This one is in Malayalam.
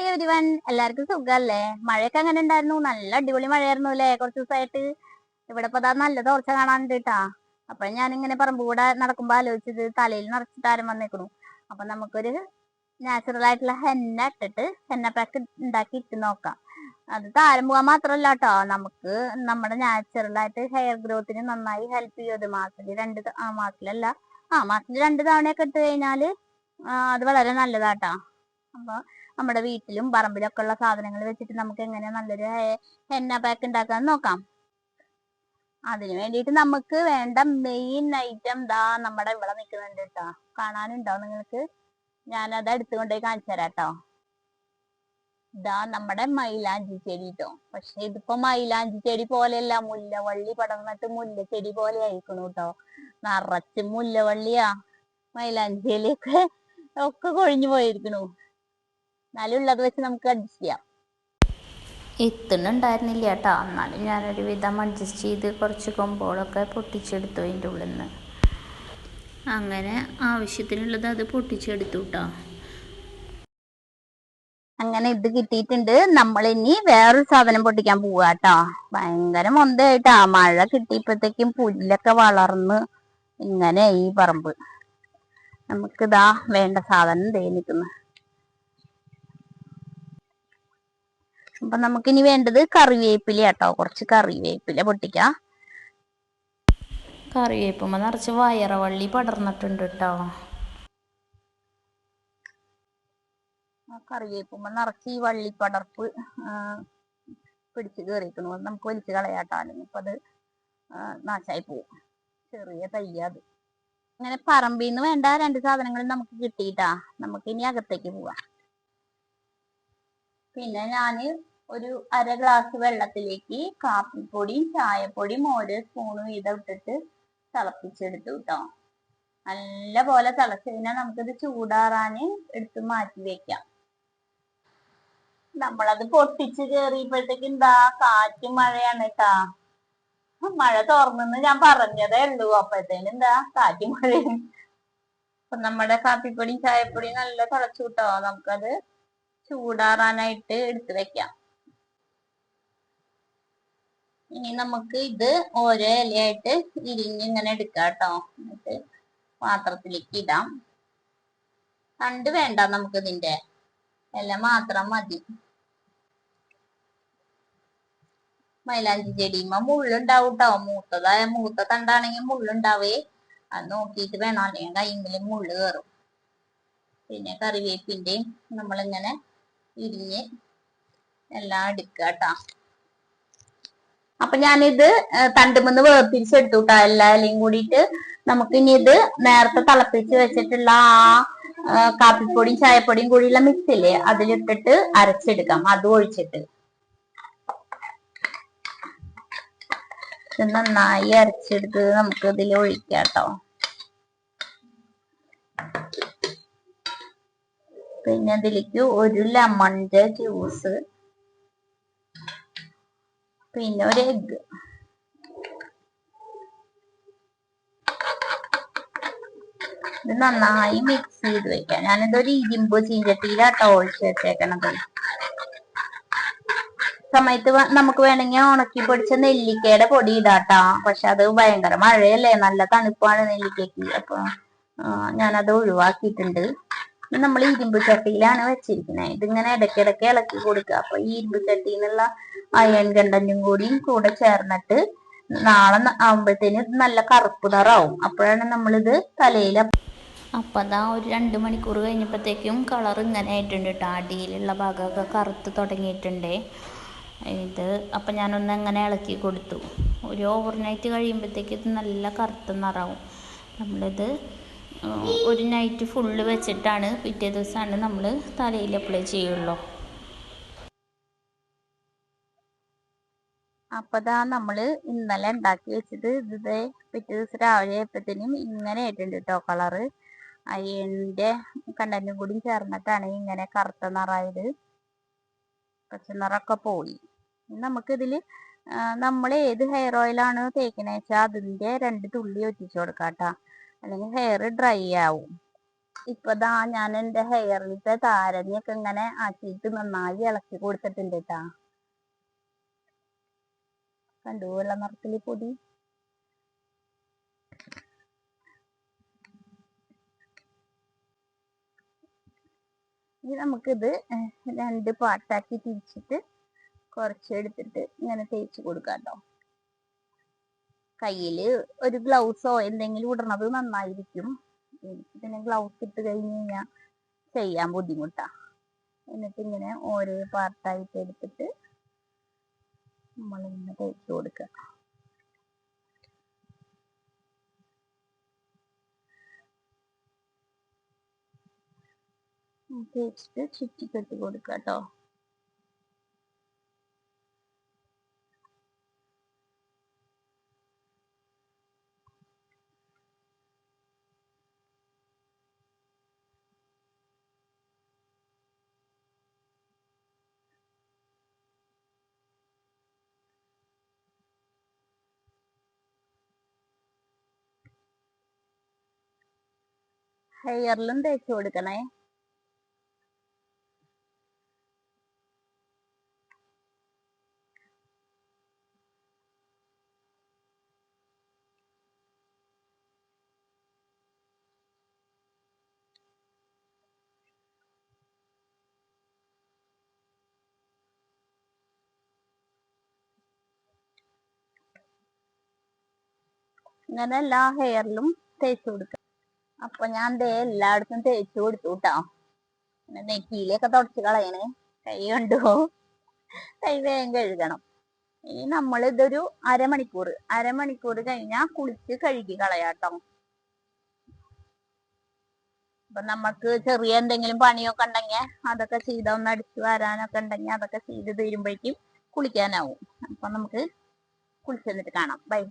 ഹായ് എവരിവൻ എല്ലാവർക്കും സുഖല്ലേ? മഴയൊക്കെ അങ്ങനെ ഉണ്ടായിരുന്നു. നല്ല അടിപൊളി മഴയായിരുന്നു അല്ലേ? കുറച്ച് ദിവസമായിട്ട്. ഇവിടെ ഇപ്പൊ അതാ നല്ല തോർച്ച കാണാനുണ്ട് കേട്ടാ അപ്പൊ ഞാനിങ്ങനെ പറമ്പ് കൂടെ നടക്കുമ്പോ ആലോചിച്ചത് തലയിൽ നിറച്ച് താരം വന്നേക്കണു. അപ്പൊ നമുക്കൊരു നാച്ചുറൽ ആയിട്ടുള്ള ഹെന്ന ഇട്ടിട്ട് ഹെന്ന പാക്ക് ഉണ്ടാക്കി ഇട്ട് നോക്കാം. അത് താരം പോകാൻ മാത്രമല്ല കേട്ടോ നമുക്ക് നമ്മുടെ നാച്ചുറൽ ആയിട്ട് ഹെയർ ഗ്രോത്തിന് നന്നായി ഹെൽപ്പ് ചെയ്യും. അത് മാസത്തിൽ രണ്ട് ആ മാസത്തിലല്ല. ആ മാസത്തിൽ രണ്ട് തവണയൊക്കെ ഇട്ട് കഴിഞ്ഞാൽ അത് വളരെ നല്ലതാട്ടോ അപ്പൊ നമ്മുടെ വീട്ടിലും പറമ്പിലൊക്കെ ഉള്ള സാധനങ്ങൾ വെച്ചിട്ട് നമുക്ക് എങ്ങനെ നല്ലൊരു എണ്ണ പാക്ക് ഉണ്ടാക്കാൻ നോക്കാം. അതിനു വേണ്ടിയിട്ട് നമുക്ക് വേണ്ട മെയിൻ ഐറ്റം ദാ നമ്മുടെ ഇവിടെ നിൽക്കുന്നുണ്ട് കേട്ടോ കാണാനുണ്ടോ നിങ്ങൾക്ക്? ഞാനത് എടുത്തുകൊണ്ടുപോയി കാണിച്ചു തരാം കേട്ടോ ഇതാ നമ്മുടെ മൈലാഞ്ചി ചെടി കേട്ടോ പക്ഷെ ഇതിപ്പോ മൈലാഞ്ചി ചെടി പോലെയല്ല മുല്ലവള്ളി പടർന്നിട്ട് ചെടി പോലെ ആയിരിക്കണു കേട്ടോ നിറച്ച് മുല്ലവള്ളിയാ മൈലാഞ്ചിയിലേക്ക് ഒക്കെ കൊഴിഞ്ഞു പോയിരിക്കണു. എന്നാലും ഉള്ളത് വെച്ച് നമുക്ക് അഡ്ജസ്റ്റ് ചെയ്യാം. എത്തുന്നുണ്ടായിരുന്നില്ല കേട്ടോ. എന്നാലും ഞാനൊരു വിധം അഡ്ജസ്റ്റ് ചെയ്ത് കുറച്ച് കൊമ്പുകളൊക്കെ പൊട്ടിച്ചെടുത്തു അതിന്റെ ഉള്ളിൽ നിന്ന് അങ്ങനെ ആവശ്യത്തിനുള്ളത് അത് പൊട്ടിച്ചെടുത്തു കേട്ടോ. അങ്ങനെ ഇത് കിട്ടിയിട്ടുണ്ട്. നമ്മൾ ഇനി വേറൊരു സാധനം പൊട്ടിക്കാൻ പോവുക കേട്ടോ. ഭയങ്കര മൊന്തയായിട്ടാ. മഴ കിട്ടിയപ്പോഴത്തേക്കും പുല്ലൊക്കെ വളർന്ന് ഇങ്ങനെ ഈ പറമ്പ്. നമുക്കിതാ വേണ്ട സാധനം ദേ നിൽക്കുന്നു അപ്പൊ നമുക്കിനി വേണ്ടത് കറിവേപ്പില കേട്ടോ കുറച്ച് കറിവേപ്പില പൊട്ടിക്കാം. കറിവേപ്പ് നിറച്ച് വയറവള്ളി പടർന്നിട്ടുണ്ട് കേട്ടോ കറിവേപ്പുമ്പ നിറച്ച് ഈ വള്ളിപ്പടർപ്പ് പടർപ്പ് പിടിച്ച് കയറിയിരിക്കണു നമുക്ക് വലിച്ചു കളയാട്ടോ. അല്ലെങ്കിൽ ഇപ്പൊ അത് നാശായി പോവും. ചെറിയ തയ്യ അത്. അങ്ങനെ പറമ്പിൽ നിന്ന് വേണ്ട രണ്ട് സാധനങ്ങൾ നമുക്ക് കിട്ടിയിട്ടാ. നമുക്ക് ഇനി അകത്തേക്ക് പോവാം. പിന്നെ ഞാൻ ഒരു അര ഗ്ലാസ് വെള്ളത്തിലേക്ക് കാപ്പിപ്പൊടിയും ചായപ്പൊടിയും ഓരോ സ്പൂണ് വീതം ഇട്ടിട്ട് തിളപ്പിച്ചെടുത്തു കേട്ടോ നല്ല പോലെ തിളച്ച് കഴിഞ്ഞാൽ നമുക്കിത് ചൂടാറാന് എടുത്ത് മാറ്റി വെക്കാം. നമ്മളത് പൊട്ടിച്ച് കേറിയപ്പോഴത്തേക്ക് എന്താ കാറ്റും മഴയാണ് കേട്ടാ മഴ തുറന്നെന്ന് ഞാൻ പറഞ്ഞതേ ഉള്ളൂ. അപ്പോഴത്തേനും എന്താ കാറ്റും മഴയും അപ്പൊ നമ്മുടെ കാപ്പിപ്പൊടിയും ചായപ്പൊടിയും നല്ല തിളച്ചു കിട്ടോ നമുക്കത് ചൂടാറാനായിട്ട് എടുത്ത് വെക്കാം. ഇനി നമുക്ക് ഇത് ഓരോ ഇലയായിട്ട് ഇരിഞ്ഞിങ്ങനെ എടുക്കാം കേട്ടോ. എന്നിട്ട് പാത്രത്തിലേക്ക് ഇടാം. തണ്ട് വേണ്ട നമുക്ക് ഇതിന്റെ ഇല മാത്രം മതി. മൈലാഞ്ചി ചെടിയുമ്പോ മുള്ളുണ്ടാവും കേട്ടോ മൂത്തതായ മൂത്ത തണ്ടാണെങ്കിൽ മുള്ളുണ്ടാവേ. അത് നോക്കിയിട്ട് വേണം. അല്ലെങ്കിൽ കൈമിൽ മുള്ളു കയറും പിന്നെ കറിവേപ്പിന്റെയും നമ്മളിങ്ങനെ ഇരിഞ്ഞ് എല്ലാം എടുക്കുക കേട്ടോ. അപ്പൊ ഞാനിത് തണ്ടുമെന്ന് വേർതിരിച്ചെടുത്തു കേട്ടോ എല്ലാ ഇലയും കൂടിയിട്ട് നമുക്ക് ഇനി ഇത് നേരത്തെ തിളപ്പിച്ച് വെച്ചിട്ടുള്ള ആ കാപ്പിപ്പൊടിയും ചായപ്പൊടിയും കൂടിയുള്ള മിക്സ് ഇല്ലേ അതിലിട്ടിട്ട് അരച്ചെടുക്കാം. അത് ഒഴിച്ചിട്ട്. നന്നായി അരച്ചെടുത്ത് നമുക്ക് ഇതിൽ ഒഴിക്കാം കേട്ടോ പിന്നെ ഇതിലേക്ക് ഒരു ലെമണിന്റെ ജ്യൂസ് പിന്നെ ഒരു എഗ് ഇത് നന്നായി മിക്സ് ചെയ്ത് വെക്കാം. ഞാനിതൊരു ഇരുമ്പ് ചീഞ്ചട്ടിയിലാട്ടോ ഒഴിച്ച് വെച്ചേക്കണത്. സമയത്ത് നമുക്ക് വേണമെങ്കിൽ ഉണക്കി പൊടിച്ച നെല്ലിക്കയുടെ പൊടി ഇടാട്ടാ. പക്ഷെ അത് ഭയങ്കര മഴയല്ലേ നല്ല തണുപ്പാണ് നെല്ലിക്കയ്ക്ക്. അപ്പൊ ഞാനത് ഒഴിവാക്കിയിട്ടുണ്ട്. നമ്മൾ ഇരുമ്പ് ചട്ടിയിലാണ് വെച്ചിരിക്കുന്നത് ഇതിങ്ങനെ ഇടയ്ക്കിടയ്ക്ക് ഇളക്കി കൊടുക്കുക. അപ്പൊ ഈ ഇരുമ്പ് ചട്ടിയിൽ നിന്നുള്ള അയൺ കൂടി കൂടെ ചേർന്നിട്ട് നാളെ ന- ആവുമ്പഴത്തേന് നല്ല കറുപ്പ് നിറാവും അപ്പോഴാണ് നമ്മളിത് തലയിൽ അപ്പം അതാ ഒരു രണ്ട് മണിക്കൂർ കഴിഞ്ഞപ്പോഴത്തേക്കും കളർ ഇങ്ങനെ ആയിട്ടുണ്ട് കേട്ടോ അടിയിലുള്ള ഭാഗമൊക്കെ കറുത്ത് തുടങ്ങിയിട്ടുണ്ട്. ഇത് അപ്പം ഞാനൊന്ന് അങ്ങനെ ഇളക്കി കൊടുത്തു. ഒരു ഓവർനൈറ്റ് കഴിയുമ്പോഴത്തേക്ക് ഇത് നല്ല കറുത്ത നിറാവും നമ്മളിത് ഒരു നൈറ്റ് ഫുള്ള് വെച്ചിട്ടാണ് പിറ്റേ ദിവസമാണ് നമ്മൾ തലയിൽ അപ്ലൈ ചെയ്യുള്ളൂ. അപ്പതാ നമ്മൾ ഇന്നലെ ഉണ്ടാക്കി വെച്ചത് ഇത് പിറ്റേ ദിവസം രാവിലെ ആയപ്പോഴത്തേനും ഇങ്ങനെ ആയിട്ടുണ്ട് കേട്ടോ കളറ് അയ്യന്റെ കണ്ടന്റും കൂടി ചേർന്നിട്ടാണ് ഇങ്ങനെ കറുത്ത നിറായത്. പച്ച നിറമൊക്കെ പോയി. നമുക്ക് ഇതിൽ നമ്മൾ ഏത് ഹെയർ ഓയിലാണ് തേക്കണേ വെച്ചാൽ അതിന്റെ രണ്ട് തുള്ളി ഒറ്റിച്ചു കൊടുക്കാം അല്ലെങ്കിൽ ഹെയർ ഡ്രൈ ആവും. ഇപ്പൊ ഞാൻ എന്റെ ഹെയറിലത്തെ താരനെയൊക്കെ ഇങ്ങനെ ആക്കിയിട്ട് നന്നായി ഇളക്കി കൊടുത്തിട്ടുണ്ട് കേട്ടാ കണ്ടു വെള്ള നിറത്തിൽ പൊടി. ഇനി നമുക്കിത് രണ്ട് പാർട്ടാക്കി തിരിച്ചിട്ട് കുറച്ച് എടുത്തിട്ട് ഇങ്ങനെ തേച്ച് കൊടുക്കാം കേട്ടോ. ഒരു ഗ്ലൗസോ എന്തെങ്കിലും ഇടണത് നന്നായിരിക്കും. എനിക്ക് പിന്നെ ഗ്ലൗസ് ഇട്ട് കഴിഞ്ഞ് കഴിഞ്ഞാൽ ചെയ്യാൻ ബുദ്ധിമുട്ടാ. എന്നിട്ട് ഇങ്ങനെ ഓരോ പാർട്ടായിട്ട് എടുത്തിട്ട് നമ്മളിങ്ങനെ തേച്ച് കൊടുക്കുക തേച്ചിട്ട് ചുറ്റി കെട്ടി കൊടുക്കുക കേട്ടോ ഹെയറിലും തേച്ച് കൊടുക്കണേ. ഇങ്ങനെ എല്ലാ ഹെയറിലും തേച്ച് കൊടുക്കുക അപ്പൊ ഞാൻ ദേ എല്ലായിടത്തും തേച്ചു കൊടുത്തു കേട്ടോ പിന്നെ നെറ്റിയിലൊക്കെ തുടച്ച് കളയണേ. കൈ കണ്ടോ? കൈ വേഗം കഴുകണം. ഇനി നമ്മൾ ഇതൊരു അരമണിക്കൂർ അരമണിക്കൂർ കഴിഞ്ഞാ കുളിച്ച് കഴുകി കളയാട്ടോ. അപ്പൊ നമുക്ക് ചെറിയ എന്തെങ്കിലും പണിയൊക്കെ ഉണ്ടെങ്കിൽ അതൊക്കെ ചെയ്ത ഒന്ന് അടിച്ചു വരാനൊക്കെ ഉണ്ടെങ്കിൽ അതൊക്കെ ചെയ്ത് തീരുമ്പോഴേക്കും കുളിക്കാനാവും. അപ്പൊ നമുക്ക് കുളിച്ചെന്നിട്ട് കാണാം. ബൈ